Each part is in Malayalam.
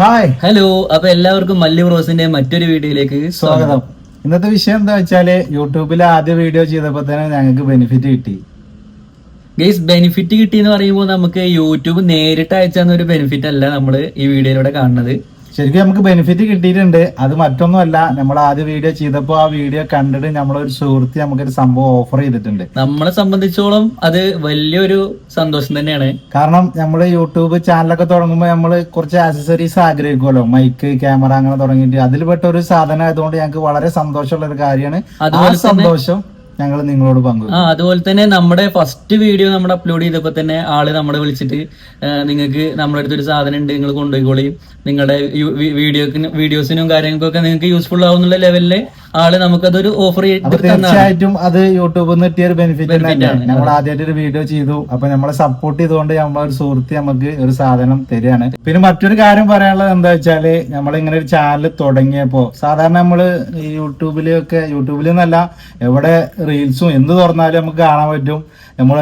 ഹായ് ഹലോ അപ്പൊ എല്ലാവർക്കും മല്ലി ബ്രോസിന്റെ മറ്റൊരു വീഡിയോയിലേക്ക് സ്വാഗതം. ഇന്നത്തെ വിഷയം എന്താ വെച്ചാൽ യൂട്യൂബിൽ ആദ്യ വീഡിയോ ചെയ്തപ്പോ തന്നെ ഞങ്ങൾക്ക് ബെനിഫിറ്റ് കിട്ടി. ഗൈസ് ബെനിഫിറ്റ് കിട്ടി എന്ന് പറയുമ്പോൾ നമുക്ക് യൂട്യൂബ് നേരിട്ട് അയച്ചു ഒരു ബെനിഫിറ്റ് അല്ല നമ്മൾ ഈ വീഡിയോയിലൂടെ കാണുന്നത്. ശരിക്കും നമുക്ക് ബെനിഫിറ്റ് കിട്ടിയിട്ടുണ്ട്. അത് മറ്റൊന്നുമല്ല നമ്മൾ ആദ്യ വീഡിയോ ചെയ്തപ്പോൾ ആ വീഡിയോ കണ്ടിട്ട് നമ്മളൊരു സുഹൃത്ത് നമുക്കൊരു സംഭവം ഓഫർ ചെയ്തിട്ടുണ്ട്. നമ്മളെ സംബന്ധിച്ചോളം അത് വലിയൊരു സന്തോഷം തന്നെയാണ്. കാരണം നമ്മൾ യൂട്യൂബ് ചാനലൊക്കെ തുടങ്ങുമ്പോൾ നമ്മൾ കുറച്ച് ആക്സസറീസ് ആഗ്രഹിക്കുമല്ലോ. മൈക്ക് ക്യാമറ അങ്ങനെ തുടങ്ങിയിട്ട്. അതിൽപ്പെട്ട ഒരു സാധനം ആയതുകൊണ്ട് ഞങ്ങൾക്ക് വളരെ സന്തോഷമുള്ള ഒരു കാര്യമാണ്. ആ സന്തോഷം ഞങ്ങൾ നിങ്ങളോട് പങ്കുവെക്കും ആ അതുപോലെ തന്നെ നമ്മുടെ ഫസ്റ്റ് വീഡിയോ നമ്മൾ അപ്ലോഡ് ചെയ്തപ്പോൾ തന്നെ ആൾ നമ്മളെ വിളിച്ചിട്ട് നിങ്ങൾക്ക് നമ്മുടെ അടുത്തൊരു സാധനം ഉണ്ട് നിങ്ങൾ കൊണ്ടുപോയിക്കോളി. നിങ്ങളുടെ വീഡിയോക്ക് വീഡിയോസിനും കാര്യങ്ങൾക്കൊക്കെ നിങ്ങൾക്ക് യൂസ്ഫുൾ ആവുന്നുള്ള ലെവലിൽ ആൾ നമുക്കതൊരു ഓഫർ തീർച്ചയായിട്ടും അത് യൂട്യൂബിൽ നിന്ന് കിട്ടിയ ഒരു ബെനിഫിറ്റ് തന്നെയാണ്. നമ്മൾ ആദ്യമായിട്ട് ഒരു വീഡിയോ ചെയ്തു. അപ്പൊ നമ്മളെ സപ്പോർട്ട് ചെയ്തുകൊണ്ട് നമ്മളെ ഒരു സുഹൃത്ത് നമുക്ക് ഒരു സാധനം തരികയാണ്. പിന്നെ മറ്റൊരു കാര്യം പറയാനുള്ളത് എന്താ വെച്ചാൽ നമ്മൾ ഇങ്ങനെ ഒരു ചാനൽ തുടങ്ങിയപ്പോ സാധാരണ നമ്മൾ യൂട്യൂബിലൊക്കെ യൂട്യൂബിൽ നിന്നല്ല എവിടെ റീൽസും എന്ത് തുറന്നാലും നമുക്ക് കാണാൻ പറ്റും. നമ്മൾ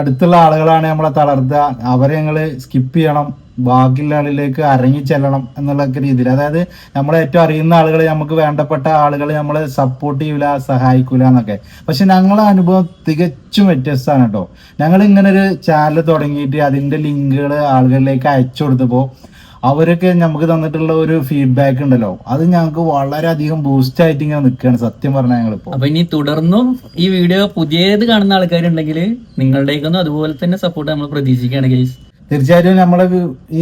അടുത്തുള്ള ആളുകളാണ് നമ്മളെ തളർത്തുക. അവരെ ഞങ്ങൾ സ്കിപ്പ് ചെയ്യണം. ബാക്കിയുള്ള ആളിലേക്ക് അരങ്ങി ചെല്ലണം എന്നുള്ള രീതിയിൽ. അതായത് നമ്മളെ ഏറ്റവും അറിയുന്ന ആളുകൾ നമുക്ക് വേണ്ടപ്പെട്ട ആളുകൾ നമ്മളെ സപ്പോർട്ട് ചെയ്യൂല സഹായിക്കൂല എന്നൊക്കെ. പക്ഷെ ഞങ്ങളെ അനുഭവം തികച്ചും വ്യത്യസ്തമാണ് കേട്ടോ. ഞങ്ങൾ ഇങ്ങനെ ഒരു ചാനൽ തുടങ്ങിയിട്ട് അതിന്റെ ലിങ്കുകൾ ആളുകളിലേക്ക് അയച്ചു കൊടുത്തപ്പോൾ അവരൊക്കെ നമുക്ക് തന്നിട്ടുള്ള ഒരു ഫീഡ്ബാക്ക് ഉണ്ടല്ലോ. അത് ഞങ്ങൾക്ക് വളരെയധികം ബൂസ്റ്റ് ആയിട്ട് ഇങ്ങനെ നിൽക്കുകയാണ് സത്യം പറഞ്ഞാൽ ഞങ്ങളിപ്പോ. അപ്പൊ ഇനി തുടർന്നും ഈ വീഡിയോ പുതിയത് കാണുന്ന ആൾക്കാരുണ്ടെങ്കിൽ നിങ്ങളുടേക്കൊന്നും അതുപോലെ തന്നെ സപ്പോർട്ട് നമ്മൾ പ്രതീക്ഷിക്കുകയാണ് ഗൈസ് തീർച്ചയായിട്ടും നമ്മളെ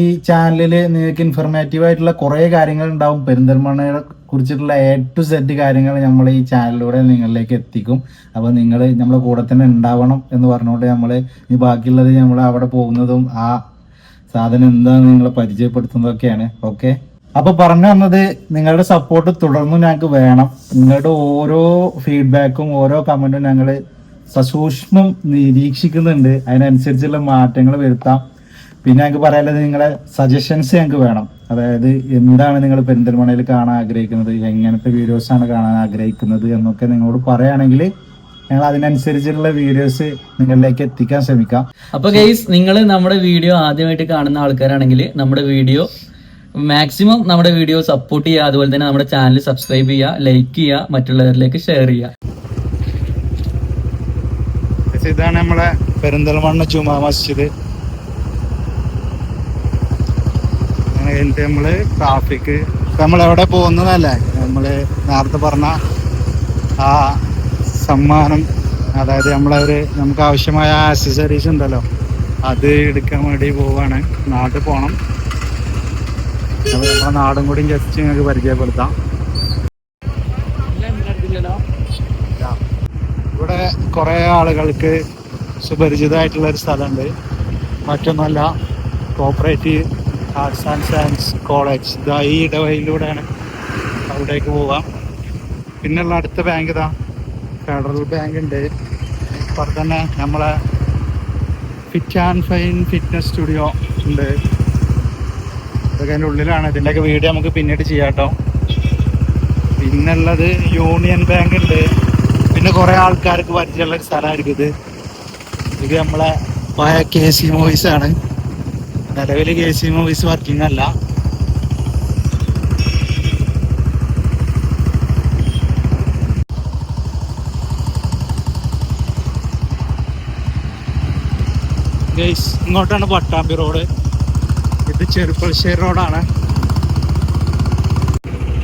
ഈ ചാനലിൽ നിങ്ങൾക്ക് ഇൻഫർമേറ്റീവ് ആയിട്ടുള്ള കുറേ കാര്യങ്ങൾ ഉണ്ടാവും പെരിന്തൽമണ്ണയെ കുറിച്ചിട്ടുള്ള എ ടു സെറ്റ് കാര്യങ്ങൾ നമ്മൾ ഈ ചാനലിലൂടെ നിങ്ങളിലേക്ക് എത്തിക്കും. അപ്പോൾ നിങ്ങൾ നമ്മളെ കൂടെ തന്നെ ഉണ്ടാവണം എന്ന് പറഞ്ഞുകൊണ്ട് നമ്മൾ ഈ ബാക്കിയുള്ളത് നമ്മൾ അവിടെ പോകുന്നതും ആ സാധനം എന്താണെന്ന് നിങ്ങളെ പരിചയപ്പെടുത്തുന്നതൊക്കെയാണ്. ഓക്കെ അപ്പോൾ പറഞ്ഞു വന്നത് നിങ്ങളുടെ സപ്പോർട്ട് തുടർന്നും ഞങ്ങൾക്ക് വേണം. നിങ്ങളുടെ ഓരോ ഫീഡ്ബാക്കും ഓരോ കമന്റും ഞങ്ങൾ സസൂക്ഷ്മം നിരീക്ഷിക്കുന്നുണ്ട്. അതിനനുസരിച്ചുള്ള മാറ്റങ്ങൾ വരുത്താം. പിന്നെ ഞങ്ങൾക്ക് പറയാനുള്ളത് നിങ്ങളെ സജഷൻസ് ഞങ്ങൾക്ക് വേണം. അതായത് എന്താണ് നിങ്ങൾ പെരിന്തൽമണയിൽ കാണാൻ ആഗ്രഹിക്കുന്നത് എങ്ങനത്തെ വീഡിയോസ് ആണ് കാണാൻ ആഗ്രഹിക്കുന്നത് എന്നൊക്കെ നിങ്ങളോട് പറയുകയാണെങ്കിൽ ഞങ്ങൾ അതിനനുസരിച്ചുള്ള വീഡിയോസ് നിങ്ങളിലേക്ക് എത്തിക്കാൻ ശ്രമിക്കാം. അപ്പൊ ഗൈസ് നിങ്ങൾ നമ്മുടെ വീഡിയോ ആദ്യമായിട്ട് കാണുന്ന ആൾക്കാരാണെങ്കിൽ നമ്മുടെ വീഡിയോ മാക്സിമം നമ്മുടെ വീഡിയോ സപ്പോർട്ട് ചെയ്യുക അതുപോലെ തന്നെ നമ്മുടെ ചാനൽ സബ്സ്ക്രൈബ് ചെയ്യുക ലൈക്ക് ചെയ്യുക മറ്റുള്ളവരിലേക്ക് ഷെയർ ചെയ്യുക. ഇതാണ് നമ്മളെ പെരിന്തൽമണ്ണ ചുമ മസ്ജിദ്. കഴിഞ്ഞിട്ട് നമ്മൾ ട്രാഫിക് നമ്മൾ എവിടെ പോകുന്നതല്ലേ? നമ്മൾ നേരത്തെ പറഞ്ഞ ആ സമ്മാനം അതായത് നമ്മളൊരു നമുക്ക് ആവശ്യമായ ആക്സസറീസ് ഉണ്ടല്ലോ അത് എടുക്കാൻ വേണ്ടി പോവാണ്. നാട്ടിൽ പോകണം നമ്മളെ നാടും കൂടി ജസ്റ്റ് നിങ്ങൾക്ക് പരിചയപ്പെടുത്താം. ഇവിടെ കുറെ ആളുകൾക്ക് സുപരിചിതമായിട്ടുള്ള ഒരു സ്ഥലമുണ്ട്. മറ്റൊന്നുമല്ല cooperative arts and science college ഇതാ ഈ ഇടവഴിയിലൂടെയാണ് അവിടേക്ക് പോവാം പിന്നെയുള്ള അടുത്ത ബാങ്ക് ഇതാ ഫെഡറൽ ബാങ്ക് ഉണ്ട്. ഇപ്പം തന്നെ നമ്മളെ fit and fine fitness studio ഉണ്ട്. ഇതൊക്കെ അതിന്റെ ഉള്ളിലാണ്. ഇതിന്റെയൊക്കെ വീഡിയോ നമുക്ക് പിന്നീട് ചെയ്യാം കേട്ടോ. പിന്നുള്ളത് യൂണിയൻ ബാങ്ക് ഉണ്ട്. പിന്നെ കുറേ ആൾക്കാർക്ക് പരിചയമുള്ള ഒരു സ്ഥലമായിരിക്കും ഇത്. ഇത് നമ്മളെ പഴയ കെ സി മൂവീസ് ആണ്. നിലവിൽ കെ സി മൂവീസ് വർക്കിംഗ് അല്ല ഇങ്ങോട്ടാണ് പട്ടാമ്പി റോഡ്. ഇത് ചെറുപ്പശ്ശേരി റോഡാണ്.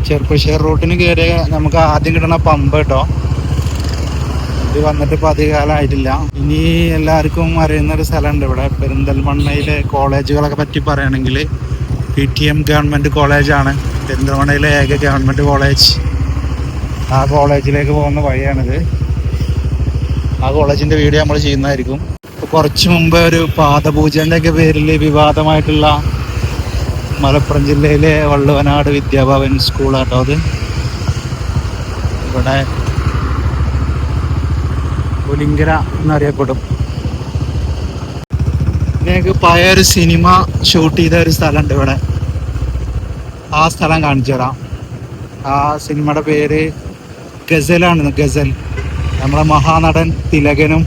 ചെറുപ്പശ്ശേരി റോഡിന് കയറിയ നമുക്ക് ആദ്യം കിട്ടണ പമ്പ് കേട്ടോ ഇത് വന്നിട്ട് ഇപ്പൊ അധിക കാലമായിട്ടില്ല ഇനി എല്ലാവർക്കും അറിയുന്ന ഒരു സ്ഥലമുണ്ട് ഇവിടെ. പെരിന്തൽമണ്ണയിലെ കോളേജുകളൊക്കെ പറ്റി പറയുകയാണെങ്കിൽ പി ടി എം ഗവൺമെന്റ് കോളേജാണ്. പെരിന്തൽമണ്ണയിലെ ഏക ഗവൺമെന്റ് കോളേജ്. ആ കോളേജിലേക്ക് പോകുന്ന വഴിയാണിത്. ആ കോളേജിന്റെ വീഡിയോ നമ്മൾ ചെയ്യുന്നതായിരിക്കും. കുറച്ച് മുമ്പ് ഒരു പാദപൂജന്റെ ഒക്കെ പേരിൽ വിവാദമായിട്ടുള്ള മലപ്പുറം ജില്ലയിലെ വള്ളുവനാട് വിദ്യാഭവൻ സ്കൂളാട്ടോ അത്. ഇവിടെ പുലിങ്കര എന്നറിയപ്പെടും. ഞങ്ങൾക്ക് പഴയൊരു സിനിമ ഷൂട്ട് ചെയ്ത ഒരു സ്ഥലമുണ്ട് ഇവിടെ. ആ സ്ഥലം കാണിച്ചു തരാം. ആ സിനിമയുടെ പേര് ഗസലാണ് ഗസൽ. നമ്മളെ മഹാനടൻ തിലകനും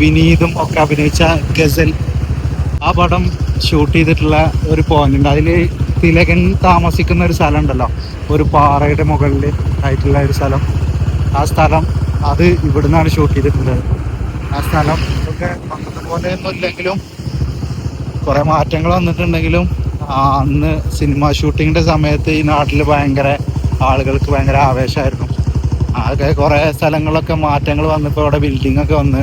വിനീതും ഒക്കെ അഭിനയിച്ച ഗസൽ. ആ പടം ഷൂട്ട് ചെയ്തിട്ടുള്ള ഒരു പോയിന്റ് ഉണ്ട്. അതിൽ തിലകൻ താമസിക്കുന്ന ഒരു സ്ഥലം ഉണ്ടല്ലോ ഒരു പാറയുടെ മുകളിൽ ആയിട്ടുള്ള ഒരു സ്ഥലം. ആ സ്ഥലം അത് ഇവിടുന്നാണ് ഷൂട്ട് ചെയ്തിട്ടുള്ളത്. ആ സ്ഥലം ഒക്കെ പോലെ ഒന്നുമില്ലെങ്കിലും കുറെ മാറ്റങ്ങൾ വന്നിട്ടുണ്ടെങ്കിലും അന്ന് സിനിമ ഷൂട്ടിങ്ങിന്റെ സമയത്ത് ഈ നാട്ടിൽ ഭയങ്കര ആളുകൾക്ക് ഭയങ്കര ആവേശമായിരുന്നു. ആകെ കുറെ സ്ഥലങ്ങളൊക്കെ മാറ്റങ്ങൾ വന്നപ്പോൾ അവിടെ ബിൽഡിംഗ് ഒക്കെ വന്ന്.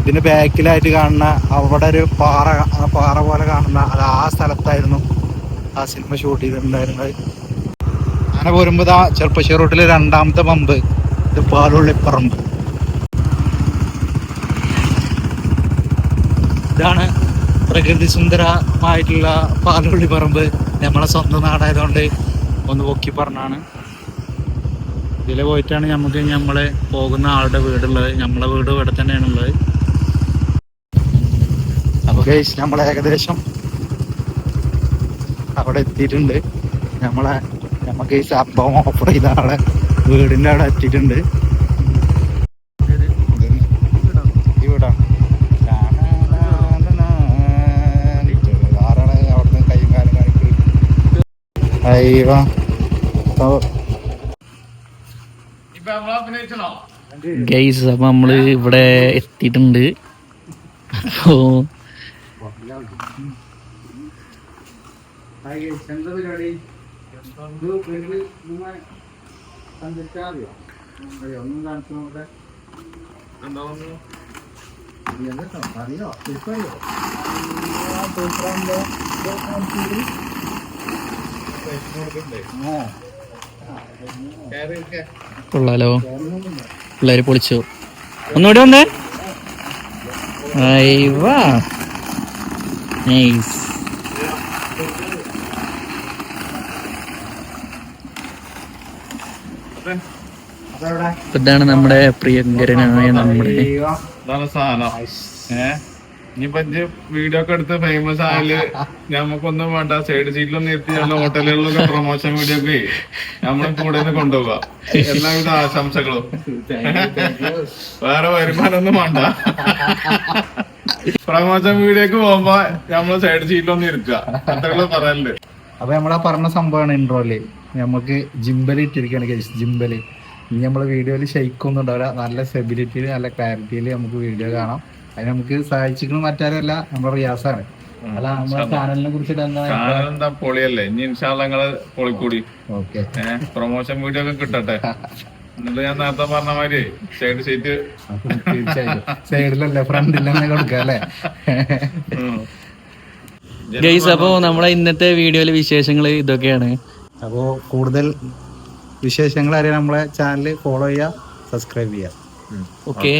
ഇതിന് ബാക്കിലായിട്ട് കാണുന്ന അവിടെ ഒരു പാറ പാറ പോലെ കാണുന്ന അത് ആ സ്ഥലത്തായിരുന്നു ആ സിനിമ ഷൂട്ട് ചെയ്തിട്ടുണ്ടായിരുന്നത്. അങ്ങനെ പോരുമ്പോ ആ ചെറുപ്പശ്ശേരി റോട്ടിലെ രണ്ടാമത്തെ പമ്പ്. ഇത് പാലുള്ളിപ്പറമ്പ് ഇതാണ് പ്രകൃതി സുന്ദരമായിട്ടുള്ള പാലുള്ളി പറമ്പ്. നമ്മളെ സ്വന്തം നാടായതുകൊണ്ട് ഒന്ന് പൊക്കി പറഞ്ഞാണ്. ഇതിൽ പോയിട്ടാണ് നമുക്ക് നമ്മളെ പോകുന്ന ആളുടെ വീടുള്ളത്. നമ്മളെ വീട് ഇവിടെ തന്നെയാണുള്ളത് അപ്പൊ ഗൈസ് നമ്മൾ ഏകദേശം അവിടെ എത്തിയിട്ടുണ്ട്. നമ്മളെ നമുക്ക് ഈ സംഭവം ഓഫർ ചെയ്ത ആളെ വീടിന്റെ അവിടെ എത്തിയിട്ടുണ്ട്. ഈ വീടാണ് അയ്യോ കൊള്ളാലോ. പിള്ളേര് പൊളിച്ചു. ഒന്നുകൂടി വന്നേ. നൈസ്. ഇതാണ് നമ്മുടെ പ്രിയങ്കരനായ നമ്മുടെ ഇനിയിപ്പൊ വീഡിയോ ഒക്കെ എടുത്ത് ഫേമസ് ആയാൽ നമുക്കൊന്നും വേണ്ട. സൈഡ് സീറ്റിലൊന്നും നിർത്തി ഞമ്മൾ ഹോട്ടലുകളിലൊക്കെ പ്രൊമോഷൻ വീഡിയോ ഒക്കെ നമ്മളെ കൂടെ നിന്ന് കൊണ്ടുപോവാ എല്ലാവിധ ആശംസകളും. വേറെ വരുമാനമൊന്നും വേണ്ട. പ്രൊമോഷൻ വീഡിയോക്ക് പോകുമ്പോ നമ്മൾ സൈഡ് സീറ്റിലൊന്നും ഇരിക്കുക അത്രയുള്ള പറയലുണ്ട് അപ്പൊ നമ്മളാ പറഞ്ഞ സംഭവമാണ് ഇൻട്രോയിൽ നമുക്ക് ജിംബൽ ഇട്ടിരിക്കുകയാണ് കേസ് ജിംബൽ. ഇനി നമ്മൾ വീഡിയോയിൽ ഷെയ്ക്കൊന്നും ഉണ്ടാവില്ല നല്ല സ്റ്റെബിലിറ്റിയിൽ നല്ല ക്ലാരിറ്റിയിൽ നമുക്ക് വീഡിയോ കാണാം. അതിന് നമുക്ക് സഹായിച്ചിരിക്കുന്നത് മറ്റാരല്ല നമ്മുടെ റിയാസാണ്. അല്ല നമ്മുടെ ചാനലിനെ കുറിച്ചിട്ട് എന്താ പൊളിയല്ലേ? ഇനി ഇൻഷാല്ല നിങ്ങൾ പൊളിക്കൂടി. ഓക്കെ. പ്രൊമോഷൻ വീഡിയോ ഒക്കെ കിട്ടട്ടെ. എന്നിട്ട് ഞാൻ നേരത്തെ പറഞ്ഞ മാതിരി സൈഡ് സീറ്റ് തീർച്ചയായിട്ടും. സൈഡിലല്ലേ ഫ്രണ്ടിൽ തന്നെ കൊടുക്കാം അല്ലേ ഗൈസ് അപ്പോ നമ്മളെ ഇന്നത്തെ വീഡിയോയിലെ വിശേഷങ്ങൾ ഇതൊക്കെയാണ്. അപ്പോ കൂടുതൽ വിശേഷങ്ങൾ അറിയാൻ നമ്മളെ ചാനൽ ഫോളോ ചെയ്യുക സബ്സ്ക്രൈബ് ചെയ്യുക. ഓക്കെ